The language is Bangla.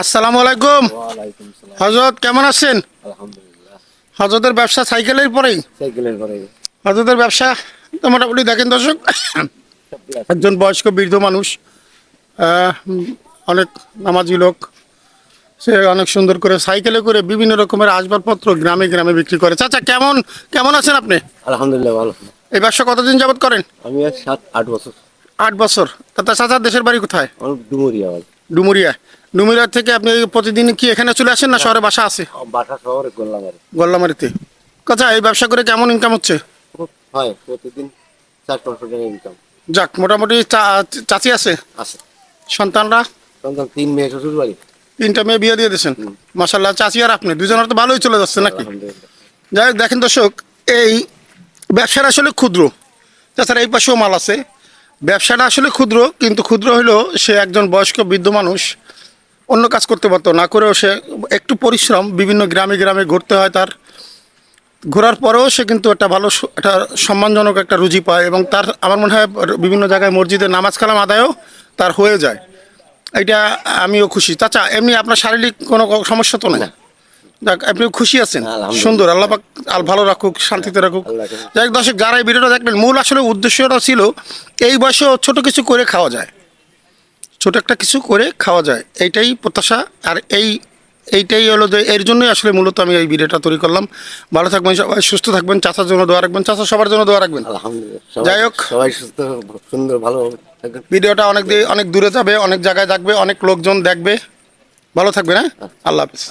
আসসালামু আলাইকুম। হজরত কেমন আছেন? হজরতের ব্যবসা সাইকেলের পরেই? হজরতের ব্যবসা মোটামুটি দেখেন দর্শক একজন বয়স্ক বৃদ্ধ মানুষ অনেক নামাজি লোক সে অনেক সুন্দর করে সাইকেলে করে বিভিন্ন রকমের আসবাবপত্র গ্রামে গ্রামে বিক্রি করে। চাচা কেমন কেমন আছেন আপনি? আলহামদুলিল্লাহ ভালো এই ব্যবসা কতদিন যাবত করেন? আমি সাত আট বছর। আট বছর। তা চাচার দেশের বাড়ি কোথায়? ডুমুরিয়া ডুমুরিয়া। ডুমুরিয়া থেকে আপনি প্রতিদিন কি এখানে চলে আসেন না শহরে বাসা আছে? বাসা শহরে করলাম আর গোল্লামারিতে। কথা এই ব্যবসা করে কেমন ইনকাম হচ্ছে? হয় প্রতিদিন চার পাঁচশো টাকা ইনকাম যাক মোটামুটি চাচি আছে? আছে। সন্তানরা? তখন তিন মেয়ে শ্বশুর বাড়ি তিনটা মেয়ে বিয়ে দিয়ে দিয়েছেন? মাসাল্লাহ চাচি আর আপনি দুজনের তো ভালোই চলে যাচ্ছে নাকি? যাই হোক দেখেন দর্শক এই ব্যবসাটা আসলে ক্ষুদ্র। তাছাড়া এই পাশেও মাল আছে। ব্যবসাটা আসলে ক্ষুদ্র কিন্তু ক্ষুদ্র হলেও সে একজন বয়স্ক বৃদ্ধ মানুষ অন্য কাজ করতে পারতো না করেও সে একটু পরিশ্রম বিভিন্ন গ্রামে গ্রামে ঘুরতে হয় তার। ঘোরার পরেও সে কিন্তু একটা ভালো একটা সম্মানজনক একটা রুজি পায় এবং তার আমার মনে হয় বিভিন্ন জায়গায় মসজিদে নামাজ কালাম আদায়ও তার হয়ে যায়। এটা আমিও খুশি। চাচা এমনি আপনার শারীরিক কোনো সমস্যা তো নেই? যাক আপনি খুশি আছেন? সুন্দর আল্লাহ পাক আল ভালো রাখুক শান্তিতে রাখুক। যাই দর্শক যারা এই ভিডিওটা দেখবেন মূল আসলে উদ্দেশ্যটা ছিল এই বয়সেও ছোট কিছু করে খাওয়া যায়। ছোট একটা কিছু করে খাওয়া যায়। এইটাই প্রত্যাশা। আর এই এইটাই হলো যে এর জন্যই আসলে মূলত আমি এই ভিডিওটা তৈরি করলাম। ভালো থাকবেন সবাই সুস্থ থাকবেন চাষার জন্য দোয়া রাখবেন। চাষা সবার জন্য দোয়া রাখবেন। আলহামদুলিল্লাহ যাই হোক। সবাই সুস্থ সুন্দর ভালো ভিডিওটা অনেক দিয়ে অনেক দূরে যাবে অনেক জায়গায় থাকবে অনেক লোকজন দেখবে। ভালো থাকবে হ্যাঁ? আল্লাহ হাফিজ।